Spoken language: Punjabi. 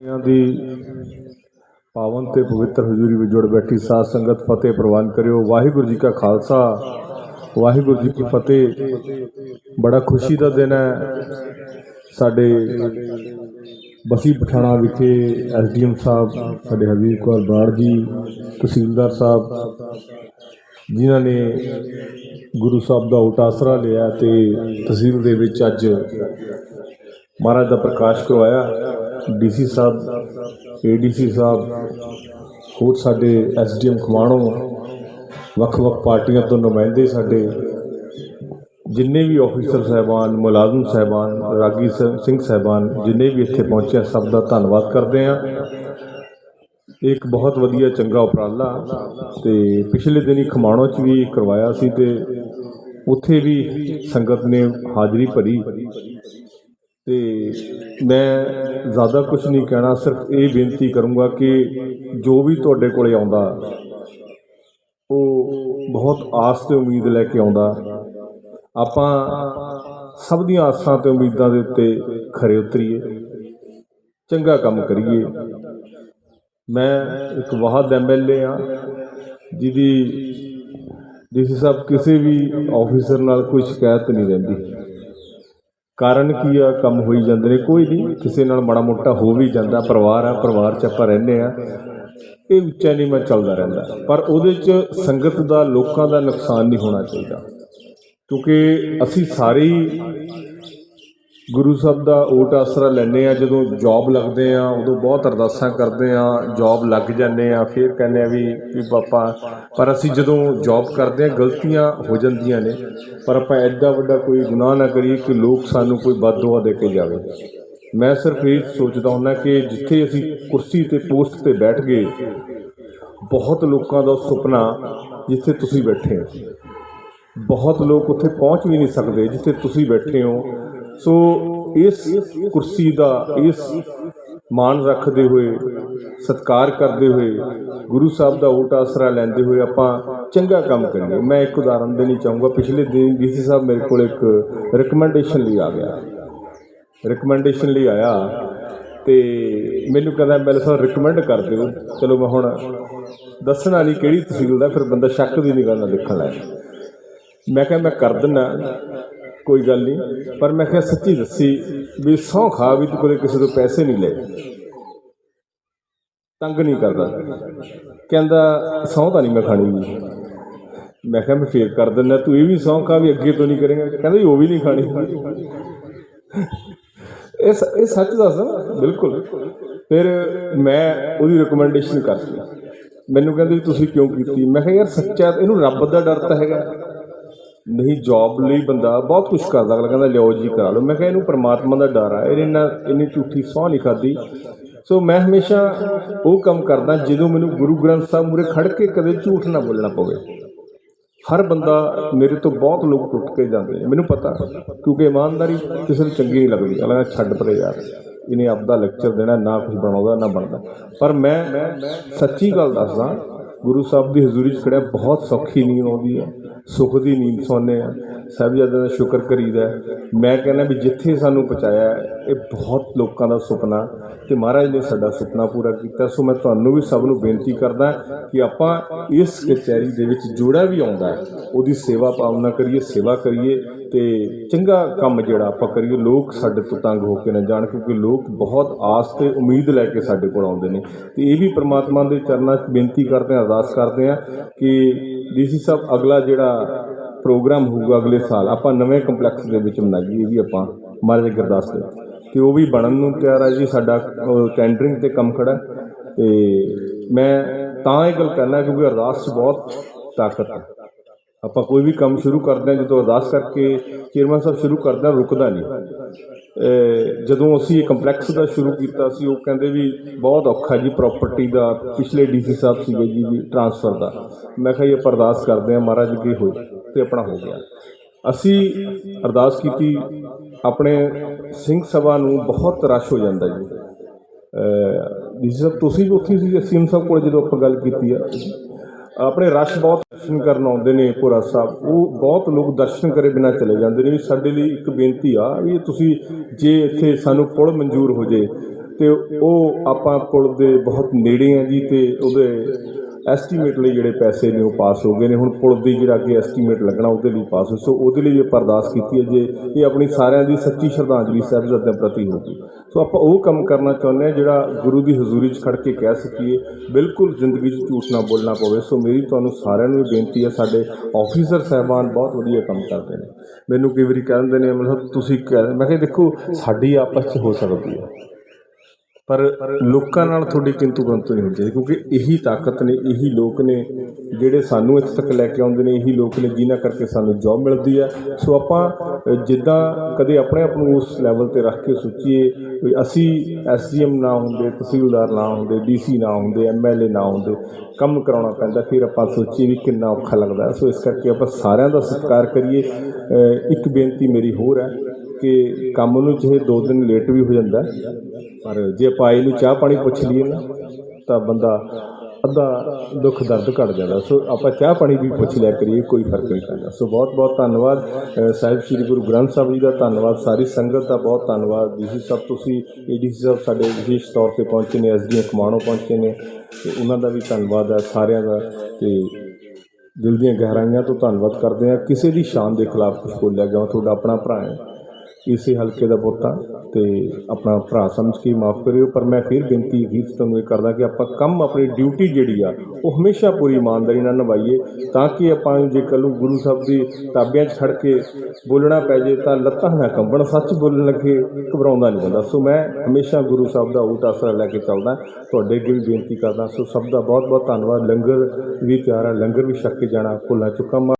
ਦੀ ਪਾਵਨ ਤੇ ਪਵਿੱਤਰ ਹਜ਼ੂਰੀ ਵਿੱਚ ਜੁੜ ਬੈਠੀ ਸਾਧ ਸੰਗਤ ਫਤਿਹ ਪ੍ਰਵਾਨ ਕਰਿਓ। ਵਾਹਿਗੁਰੂ ਜੀ ਕਾ ਖਾਲਸਾ। ਵਾਹਿਗੁਰੂ ਜੀ ਕੀ ਫਤਿਹ। ਬੜਾ ਖੁਸ਼ੀ ਦਾ ਦਿਨ ਹੈ ਸਾਡੇ ਬਸੀ ਪਠਾਣਾ ਵਿਖੇ ਐਸਡੀਐਮ ਸਾਹਿਬ, ਸਾਡੇ ਹਬੀਬ ਕੌਰ ਬਾੜ ਜੀ, ਤਹਿਸੀਲਦਾਰ ਸਾਹਿਬ, ਜਿਨ੍ਹਾਂ ਨੇ ਗੁਰੂ ਸਾਹਿਬ ਦਾ ਓਟ ਆਸਰਾ ਲਿਆ ਤੇ ਤਹਿਸੀਲ ਦੇ ਵਿੱਚ ਅੱਜ ਮਹਾਰਾਜ ਦਾ ਪ੍ਰਕਾਸ਼ ਕਰਵਾਇਆ। ਡੀਸੀ ਸਾਹਿਬ, ਏਡੀਸੀ ਸਾਹਿਬ, ਹੋਰ ਸਾਡੇ ਐਸਡੀਐਮ ਖਮਾਣੋ ਵੱਖ-ਵੱਖ ਪਾਰਟੀਆਂ ਤੋਂ ਨੁਮਾਇੰਦੇ ਸਾਡੇ, ਜਿੰਨੇ ਵੀ ਆਫੀਸਰ ਸਹਿਬਾਨ, ਮੁਲਾਜ਼ਮ ਸਹਿਬਾਨ, ਰਾਗੀ ਸਿੰਘ ਸਹਿਬਾਨ, ਜਿੰਨੇ ਵੀ ਇੱਥੇ ਪਹੁੰਚੇ ਸਭ ਦਾ ਧੰਨਵਾਦ ਕਰਦੇ ਆ ਇੱਕ ਬਹੁਤ ਵਧੀਆ ਚੰਗਾ ਉਪਰਾਲਾ ਤੇ ਪਿਛਲੇ ਦਿਨੀ ਖਮਾਣੋ ਚ ਵੀ ਕਰਵਾਇਆ ਸੀ ਤੇ ਉੱਥੇ ਵੀ ਸੰਗਤ ਨੇ ਹਾਜ਼ਰੀ ਭਰੀ। ਤੇ ਮੈਂ ਜ਼ਿਆਦਾ ਕੁਝ ਨਹੀਂ ਕਹਿਣਾ, ਸਿਰਫ ਇਹ ਬੇਨਤੀ ਕਰੂੰਗਾ ਕਿ ਜੋ ਵੀ ਤੁਹਾਡੇ ਕੋਲੇ ਆਉਂਦਾ, ਉਹ ਬਹੁਤ ਆਸ ਤੇ ਉਮੀਦ ਲੈ ਕੇ ਆਉਂਦਾ। ਆਪਾਂ ਸਭ ਦੀਆਂ ਆਸਾਂ ਤੇ ਉਮੀਦਾਂ ਦੇ ਉੱਤੇ ਖਰੇ ਉਤਰੀਏ, ਚੰਗਾ ਕੰਮ ਕਰੀਏ। ਮੈਂ ਇੱਕ ਵਾਹਦ ਐਮਐਲਏ ਆ ਜਿਹਦੀ ਡੀਸੀ ਸਾਹਿਬ ਕਿਸੇ ਵੀ ਆਫੀਸਰ ਨਾਲ ਕੋਈ ਸ਼ਿਕਾਇਤ ਨਹੀਂ ਰਹਿੰਦੀ। ਕਾਰਨ ਕੀ ਆ? ਕੰਮ ਹੋਈ ਜਾਂਦੇ ਨੇ। ਕੋਈ ਨਹੀਂ, ਕਿਸੇ ਨਾਲ ਮਾੜਾ ਮੋਟਾ ਹੋ ਵੀ ਜਾਂਦਾ। ਪਰਿਵਾਰ ਆ, ਪਰਿਵਾਰ 'ਚ ਆਪਾਂ ਰਹਿੰਦੇ ਆ। ਇਹ ਉੱਚਾ ਨਹੀਂ ਮੈਂ ਚੱਲਦਾ ਰਹਿੰਦਾ। ਪਰ ਉਹਦੇ 'ਚ ਸੰਗਤ ਦਾ, ਲੋਕਾਂ ਦਾ ਨੁਕਸਾਨ ਨਹੀਂ ਹੋਣਾ ਚਾਹੀਦਾ। ਕਿਉਂਕਿ ਅਸੀਂ ਸਾਰੇ ਗੁਰੂ ਸਾਹਿਬ ਦਾ ਓਟ ਆਸਰਾ ਲੈਂਦੇ ਆ ਜਦੋਂ ਜੌਬ ਲੱਗਦੇ ਆ ਉਦੋਂ ਬਹੁਤ ਅਰਦਾਸਾਂ ਕਰਦੇ ਆ ਜੌਬ ਲੱਗ ਜਾਂਦੇ ਆ ਫਿਰ ਕਹਿੰਦੇ ਆ ਵੀ ਵੀ ਪਾਪਾ, ਪਰ ਅਸੀਂ ਜਦੋਂ ਜੌਬ ਕਰਦੇ ਆ ਗਲਤੀਆਂ ਹੋ ਜਾਂਦੀਆਂ ਨੇ, ਪਰ ਆਪਾਂ ਐਡਾ ਵੱਡਾ ਕੋਈ ਗੁਨਾਹ ਨਾ ਕਰੀਏ ਕਿ ਲੋਕ ਸਾਨੂੰ ਕੋਈ ਬਦਦੁਆ ਦੇ ਕੇ ਜਾਵੇ। ਮੈਂ ਸਿਰਫ ਇਹ ਸੋਚਦਾ ਹੁੰਦਾ ਕਿ ਜਿੱਥੇ ਅਸੀਂ ਕੁਰਸੀ ਤੇ ਪੋਸਟ ਤੇ ਬੈਠ ਗਏ, ਬਹੁਤ ਲੋਕਾਂ ਦਾ ਸੁਪਨਾ ਜਿੱਥੇ ਤੁਸੀਂ ਬੈਠੇ ਹੋ। ਬਹੁਤ ਲੋਕ ਉੱਥੇ ਪਹੁੰਚ ਵੀ ਨਹੀਂ ਸਕਦੇ ਜਿੱਥੇ ਤੁਸੀਂ ਬੈਠੇ ਹੋ। ਸੋ ਇਸ ਕੁਰਸੀ ਦਾ, ਇਸ ਮਾਣ ਰੱਖਦੇ ਹੋਏ, ਸਤਕਾਰ ਕਰਦੇ ਹੋਏ, ਗੁਰੂ ਸਾਹਿਬ ਦਾ ਉਲਟ ਆਸਰਾ ਲੈਂਦੇ ਹੋਏ ਆਪਾਂ ਚੰਗਾ ਕੰਮ ਕਰੀਏ। ਮੈਂ ਇੱਕ ਉਦਾਹਰਨ ਦੇਣੀ ਚਾਹੂੰਗਾ। ਪਿਛਲੇ ਦਿਨ ਡੀਸੀ ਸਾਹਿਬ ਮੇਰੇ ਕੋਲ ਇੱਕ ਰეკਮੈਂਡੇਸ਼ਨ ਲਈ ਆ ਗਿਆ। ਰეკਮੈਂਡੇਸ਼ਨ ਲਈ ਆਇਆ ਤੇ ਮੈਨੂੰ ਕਹਿੰਦਾ ਮੈਲ ਸਾਹਿਬ ਰეკਮੈਂਡ ਕਰ ਦਿਓ। ਚਲੋ ਮੈਂ ਹੁਣ ਦੱਸਣ ਵਾਲੀ ਕਿਹੜੀ ਤਹਿਸੀਲ ਦਾ, ਫਿਰ ਬੰਦਾ ਸ਼ੱਕ ਦੀ ਨਿਗਾਹ ਨਾਲ ਦੇਖਣ ਲੱਗ ਮੈਂ ਕਿਹਾ, ਮੈਂ ਕਰ ਦਿੰਦਾ। ਕੋਈ ਗੱਲ ਨਹੀਂ। ਪਰ ਮੈਂ ਕਿਹਾ ਸੱਚੀ ਦੱਸੀ ਵੀ ਸਹੁੰ ਖਾ ਵੀ ਤੂੰ ਕਦੇ ਕਿਸੇ ਤੋਂ ਪੈਸੇ ਨਹੀਂ ਲਏ। ਤੰਗ ਨਹੀਂ ਕਰਦਾ। ਕਹਿੰਦਾ ਸਹੁੰ ਤਾਂ ਨਹੀਂ ਮੈਂ ਖਾਣੀ। ਜੀ ਮੈਂ ਕਿਹਾ, ਮੈਂ ਫੇਰ ਕਰ ਦਿੰਦਾ। ਤੂੰ ਇਹ ਵੀ ਸਹੁੰ ਖਾ ਵੀ ਅੱਗੇ ਤੋਂ ਨਹੀਂ ਕਰੇਗਾ। ਕਹਿੰਦਾ ਜੀ ਉਹ ਵੀ ਨਹੀਂ ਖਾਣੀ। ਇਹ ਸ- ਇਹ ਸੱਚ ਦੱਸਦਾ ਬਿਲਕੁਲ। ਫਿਰ ਮੈਂ ਉਹਦੀ ਰეკਮੈਂਡੇਸ਼ਨ ਕਰਤੀ। ਮੈਨੂੰ ਕਹਿੰਦੇ ਵੀ ਤੁਸੀਂ ਕਿਉਂ ਕੀਤੀ? ਮੈਂ ਕਿਹਾ, ਯਾਰ, ਸੱਚਾ ਇਹਨੂੰ ਰੱਬ ਦਾ ਡਰ ਤਾਂ ਹੈਗਾ। ਨਹੀਂ ਜੌਬ ਲਈ ਬੰਦਾ ਬਹੁਤ ਕੁਝ ਕਰਦਾ। ਅਗਲਾ ਕਹਿੰਦਾ ਲਿਓ ਜੀ, ਕਰਾ ਲਓ। ਮੈਂ ਕਿਹਾ, ਇਹਨੂੰ ਪ੍ਰਮਾਤਮਾ ਦਾ ਡਰ ਆ। ਇਹਨੇ ਨਾ ਇੰਨੀ ਝੂਠੀ ਸਹੁੰ ਨਹੀਂ ਖਾਦੀ ਸੋ ਮੈਂ ਹਮੇਸ਼ਾ ਉਹ ਕੰਮ ਕਰਦਾ ਜਦੋਂ ਮੈਨੂੰ ਗੁਰੂ ਗ੍ਰੰਥ ਸਾਹਿਬ ਮੂਰੇ ਖੜ ਕੇ ਕਦੇ ਝੂਠ ਨਾ ਬੋਲਣਾ ਪਵੇ। ਹਰ ਬੰਦਾ ਮੇਰੇ ਤੋਂ ਬਹੁਤ ਲੋਕ ਟੁੱਟ ਕੇ ਜਾਂਦੇ ਨੇ। ਮੈਨੂੰ ਪਤਾ, ਕਿਉਂਕਿ ਇਮਾਨਦਾਰੀ ਕਿਸੇ ਨੂੰ ਚੰਗੀ ਨਹੀਂ ਲੱਗਦੀ। ਅਗਲਾ ਛੱਡ ਪਰੇ ਯਾਰ, ਇਹਨੇ ਆਪਦਾ ਲੈਕਚਰ ਦੇਣਾ, ਨਾ ਕੁਝ ਬਣਾਉਂਦਾ, ਨਾ ਬਣਦਾ। ਪਰ ਮੈਂ ਸੱਚੀ ਗੱਲ ਦੱਸਦਾ, ਗੁਰੂ ਸਾਹਿਬ ਦੀ ਹਜ਼ੂਰੀ 'ਚ ਖੜਿਆ, ਬਹੁਤ ਸੌਖੀ ਨਹੀਂ ਆਉਂਦੀ ਹੈ। ਸੁੱਖ ਦੀ ਨੀਂਦ ਸੌਂਦੇ ਆ ਸਾਹਿਬਜ਼ਾਦਿਆਂ ਦਾ ਸ਼ੁਕਰ ਕਰੀਦਾ ਮੈਂ ਕਹਿੰਦਾ ਵੀ ਜਿੱਥੇ ਸਾਨੂੰ ਪਹੁੰਚਾਇਆ ਇਹ ਬਹੁਤ ਲੋਕਾਂ ਦਾ ਸੁਪਨਾ ਤੇ ਮਹਾਰਾਜ ਨੇ ਸਾਡਾ ਸੁਪਨਾ ਪੂਰਾ ਕੀਤਾ। ਸੋ ਮੈਂ ਤੁਹਾਨੂੰ ਵੀ ਸਭ ਨੂੰ ਬੇਨਤੀ ਕਰਦਾ ਕਿ ਆਪਾਂ ਇਸ ਕਚਹਿਰੀ ਦੇ ਵਿੱਚ ਜੋੜਾ ਵੀ ਆਉਂਦਾ ਉਹਦੀ ਸੇਵਾ ਭਾਵਨਾ ਕਰੀਏ, ਸੇਵਾ ਕਰੀਏ ਤੇ ਚੰਗਾ ਕੰਮ ਜਿਹੜਾ ਆਪਾਂ ਕਰੀਏ, ਲੋਕ ਸਾਡੇ ਤੋਂ ਤੰਗ ਹੋ ਕੇ ਨਾ ਜਾਣ ਕਿਉਂਕਿ ਲੋਕ ਬਹੁਤ ਆਸ ਤੇ ਉਮੀਦ ਲੈ ਕੇ ਸਾਡੇ ਕੋਲ ਆਉਂਦੇ ਨੇ। ਤੇ ਇਹ ਵੀ ਪ੍ਰਮਾਤਮਾ ਦੇ ਚਰਨਾਂ 'ਚ ਬੇਨਤੀ ਕਰਦੇ ਹਾਂ, ਅਰਦਾਸ ਕਰਦੇ ਹਾਂ ਕਿ ਡੀਸੀ ਸਾਹਿਬ, ਅਗਲਾ ਜਿਹੜਾ ਪ੍ਰੋਗਰਾਮ ਹੋਊਗਾ ਅਗਲੇ ਸਾਲ। ਆਪਾਂ ਨਵੇਂ ਕੰਪਲੈਕਸ ਦੇ ਵਿੱਚ ਮਨਾਈਏ ਇਹ ਵੀ ਆਪਾਂ, ਮਹਾਰਾਜ ਗੁਰਦਾਸ ਦੇ। ਤੇ ਉਹ ਵੀ ਬਣਨ ਨੂੰ ਤਿਆਰ ਹੈ ਜੀ, ਸਾਡਾ ਟੈਂਡਰਿੰਗ ਤੇ ਕੰਮ ਖੜਾ ਹੈ। ਤੇ ਮੈਂ ਤਾਂ ਇਹ ਗੱਲ ਕਰਨਾ ਕਿਉਂਕਿ ਅਰਦਾਸ 'ਚ ਬਹੁਤ ਤਾਕਤ ਹੈ। ਆਪਾਂ ਕੋਈ ਵੀ ਕੰਮ ਸ਼ੁਰੂ ਕਰਦੇ ਹਾਂ, ਜਦੋਂ ਅਰਦਾਸ ਕਰਕੇ ਚੇਅਰਮੈਨ ਸਾਹਿਬ ਸ਼ੁਰੂ ਕਰਦੇ ਹਾਂ, ਰੁਕਦਾ ਨਹੀਂ। ਜਦੋਂ ਅਸੀਂ ਇਹ ਕੰਪਲੈਕਸ ਦਾ ਸ਼ੁਰੂ ਕੀਤਾ ਸੀ, ਉਹ ਕਹਿੰਦੇ ਵੀ ਬਹੁਤ ਔਖਾ ਜੀ ਪ੍ਰਾਪਰਟੀ ਦਾ, ਪਿਛਲੇ ਡੀਸੀ ਸਾਹਿਬ ਸੀਗੇ ਜੀ, ਵੀ ਟ੍ਰਾਂਸਫਰ ਦਾ। ਮੈਂ ਕਿਹਾ ਜੀ, ਆਪਾਂ ਅਰਦਾਸ ਕਰਦੇ ਹਾਂ, ਮਹਾਰਾਜ ਅੱਗੇ ਹੋਏ ਤੇ ਆਪਣਾ ਹੋ ਗਿਆ। ਅਸੀਂ ਅਰਦਾਸ ਕੀਤੀ, ਆਪਣੇ ਸਿੰਘ ਸਭਾ ਨੂੰ ਬਹੁਤ ਰਸ਼ ਹੋ ਜਾਂਦਾ ਜੀ। ਡੀਸੀ ਸਾਹਿਬ, ਤੁਸੀਂ ਵੀ ਉੱਥੇ ਸੀ ਸੀਐਮ ਸਾਹਿਬ ਕੋਲ ਜਦੋਂ ਆਪਾਂ ਗੱਲ ਕੀਤੀ ਆ? ਆਪਣੇ ਰਸ਼ ਬਹੁਤ ਦਰਸ਼ਨ ਕਰਨ ਆਉਂਦੇ ਨੇ ਭੋਰਾ ਸਾਹਿਬ। ਉਹ ਬਹੁਤ ਲੋਕ ਦਰਸ਼ਨ ਕਰੇ ਬਿਨਾਂ ਚਲੇ ਜਾਂਦੇ ਨੇ ਵੀ ਸਾਡੇ ਲਈ ਇੱਕ ਬੇਨਤੀ ਆ ਵੀ ਤੁਸੀਂ ਜੇ ਇੱਥੇ ਸਾਨੂੰ ਪੁਲ ਮਨਜ਼ੂਰ ਹੋ ਜੇ ਤੇ ਉਹ ਆਪਾਂ ਪੁਲ ਦੇ ਬਹੁਤ ਨੇੜੇ ਆ ਜੀ ਤੇ ਉਹਦੇ ਐਸਟੀਮੇਟ ਲਈ ਜਿਹੜੇ ਪੈਸੇ ਨੇ ਉਹ ਪਾਸ ਹੋ ਗਏ ਨੇ। ਹੁਣ ਪੁਲ ਦੀ ਜਿਹੜਾ ਅੱਗੇ ਐਸਟੀਮੇਟ ਲੱਗਣਾ, ਉਹਦੇ ਲਈ ਪਾਸ ਹੋ ਸੋ ਉਹਦੇ ਲਈ ਆਪਾਂ ਅਰਦਾਸ ਕੀਤੀ ਹੈ ਜੇ ਇਹ ਆਪਣੀ ਸਾਰਿਆਂ ਦੀ ਸੱਚੀ ਸ਼ਰਧਾਂਜਲੀ ਸਾਹਿਬਜ਼ਾਦਿਆਂ ਪ੍ਰਤੀ ਹੋਊਗੀ। ਸੋ ਆਪਾਂ ਉਹ ਕੰਮ ਕਰਨਾ ਚਾਹੁੰਦੇ ਹਾਂ ਜਿਹੜਾ ਗੁਰੂ ਦੀ ਹਜ਼ੂਰੀ 'ਚ ਖੜ ਕੇ ਕਹਿ ਸਕੀਏ। ਬਿਲਕੁਲ ਜ਼ਿੰਦਗੀ 'ਚ ਝੂਠ ਨਾ ਬੋਲਣਾ ਪਵੇ। ਸੋ ਮੇਰੀ ਤੁਹਾਨੂੰ ਸਾਰਿਆਂ ਨੂੰ ਇਹ ਬੇਨਤੀ ਹੈ, ਸਾਡੇ ਆਫੀਸਰ ਸਾਹਿਬਾਨ ਬਹੁਤ ਵਧੀਆ ਕੰਮ ਕਰਦੇ ਨੇ। ਮੈਨੂੰ ਕਈ ਵਾਰੀ ਕਹਿ ਦਿੰਦੇ ਨੇ, ਮਤਲਬ ਤੁਸੀਂ ਕਹਿ, ਮੈਂ ਕਿਹਾ ਦੇਖੋ, ਸਾਡੀ ਆਪਸ 'ਚ ਹੋ ਸਕਦੀ ਹੈ। ਪਰ ਲੋਕਾਂ ਨਾਲ ਤੁਹਾਡੀ ਕਿੰਤੂ ਪਰੰਤੂ ਨਹੀਂ ਹੋਣੀ ਚਾਹੀਦੀ ਕਿਉਂਕਿ ਇਹੀ ਤਾਕਤ ਨੇ, ਇਹੀ ਲੋਕ ਨੇ ਜਿਹੜੇ ਸਾਨੂੰ ਇੱਥੇ ਤੱਕ ਲੈ ਕੇ ਆਉਂਦੇ ਨੇ, ਇਹੀ ਲੋਕ ਨੇ ਜਿਨ੍ਹਾਂ ਕਰਕੇ ਸਾਨੂੰ ਜੌਬ ਮਿਲਦੀ ਹੈ। ਸੋ ਆਪਾਂ ਜਿੱਦਾਂ ਕਦੇ ਆਪਣੇ ਆਪ ਨੂੰ ਉਸ ਲੈਵਲ ਤੇ ਰੱਖ ਕੇ ਸੋਚੀਏ ਵੀ ਅਸੀਂ ਐਸਡੀਐਮ ਨਾ ਹੁੰਦੇ, ਤਹਿਸੀਲਦਾਰ ਨਾ ਹੁੰਦੇ ਡੀਸੀ ਨਾ ਹੁੰਦੇ ਐਮਐਲਏ ਨਾ ਹੁੰਦੇ, ਕੰਮ ਕਰਾਉਣਾ ਪੈਂਦਾ, ਫਿਰ ਆਪਾਂ ਸੋਚੀਏ ਵੀ ਕਿੰਨਾ ਔਖਾ ਲੱਗਦਾ ਸੋ ਇਸ ਕਰਕੇ ਆਪਾਂ ਸਾਰਿਆਂ ਦਾ ਸਤਿਕਾਰ ਕਰੀਏ। ਇੱਕ ਬੇਨਤੀ ਮੇਰੀ ਹੋਰ ਹੈ ਕਿ ਕੰਮ ਨੂੰ ਚਾਹੇ ਦੋ ਦਿਨ ਲੇਟ ਵੀ ਹੋ ਜਾਂਦਾ ਪਰ ਜੇ ਆਪਾਂ ਇਹਨੂੰ ਚਾਹ ਪਾਣੀ ਪੁੱਛ ਲਈਏ ਨਾ, ਤਾਂ ਬੰਦਾ ਅੱਧਾ ਦੁੱਖ ਦਰਦ ਘਟ ਜਾਂਦਾ। ਸੋ ਆਪਾਂ ਚਾਹ ਪਾਣੀ ਵੀ ਪੁੱਛ ਲਿਆ ਕਰੀਏ, ਕੋਈ ਫ਼ਰਕ ਨਹੀਂ ਪੈਂਦਾ। ਸੋ ਬਹੁਤ ਬਹੁਤ ਧੰਨਵਾਦ ਸਾਹਿਬ ਸ੍ਰੀ ਗੁਰੂ ਗ੍ਰੰਥ ਸਾਹਿਬ ਜੀ ਦਾ ਧੰਨਵਾਦ। ਸਾਰੀ ਸੰਗਤ ਦਾ ਬਹੁਤ ਧੰਨਵਾਦ। ਡੀਸੀ ਸਾਹਿਬ ਤੁਸੀਂ ਏਡੀਸੀ ਸਾਹਿਬ ਸਾਡੇ ਵਿਸ਼ੇਸ਼ ਤੌਰ ਤੇ ਪਹੁੰਚੇ ਨੇ ਐਸਡੀਐਮ ਕਮਾਣੋ ਪਹੁੰਚੇ ਨੇ, ਤੇ ਉਹਨਾਂ ਦਾ ਵੀ ਧੰਨਵਾਦ ਹੈ ਸਾਰਿਆਂ ਦਾ। ਤੇ ਦਿਲ ਦੀਆਂ ਗਹਿਰਾਈਆਂ ਤੋਂ ਧੰਨਵਾਦ ਕਰਦੇ ਹਾਂ। ਕਿਸੇ ਦੀ ਸ਼ਾਨ ਦੇ ਖਿਲਾਫ ਕੁਝ ਬੋਲਿਆ ਗਿਆ ਤੁਹਾਡਾ ਆਪਣਾ ਭਰਾ ਹੈ। ਇਸੇ ਹਲਕੇ ਦਾ ਪੁੱਤ ਹਾਂ ਤੇ ਆਪਣਾ ਭਰਾ ਸਮਝ ਕੇ ਮਾਫ ਕਰਿਓ, ਪਰ ਮੈਂ ਫਿਰ ਬੇਨਤੀ ਗੀਤ ਤੁਹਾਨੂੰ ਇਹ ਕਰਦਾ ਕਿ ਆਪਾਂ ਕੰਮ ਆਪਣੀ ਡਿਊਟੀ ਜਿਹੜੀ ਆ, ਉਹ ਹਮੇਸ਼ਾ ਪੂਰੀ ਇਮਾਨਦਾਰੀ ਨਾਲ ਨਿਭਾਈਏ ਤਾਂ ਕਿ ਆਪਾਂ ਜੇ ਕੱਲ੍ਹ ਨੂੰ ਗੁਰੂ ਸਾਹਿਬ ਦੀ ਤਾਬਿਆਂ 'ਚ ਖੜ ਕੇ ਬੋਲਣਾ ਪੈ ਜੇ ਤਾਂ ਲੱਤਾਂ ਨਾ ਕੰਬਣ, ਸੱਚ ਬੋਲਣ ਲੱਗੇ ਘਬਰਾਉਂਦਾ ਨਹੀਂ ਬੰਦਾ। ਸੋ ਮੈਂ ਹਮੇਸ਼ਾ ਗੁਰੂ ਸਾਹਿਬ ਦਾ ਊਟ ਆਸਰਾ ਲੈ ਕੇ ਚੱਲਦਾ, ਤੁਹਾਡੇ ਅੱਗੇ ਵੀ ਬੇਨਤੀ ਕਰਦਾ। ਸੋ ਸਭ ਦਾ ਬਹੁਤ ਬਹੁਤ ਧੰਨਵਾਦ। ਲੰਗਰ ਵੀ ਤਿਆਰ ਹੈ ਲੰਗਰ ਵੀ ਛਕ ਕੇ ਜਾਣਾ, ਭੁੱਲਾਂ ਚੁੱਕਾ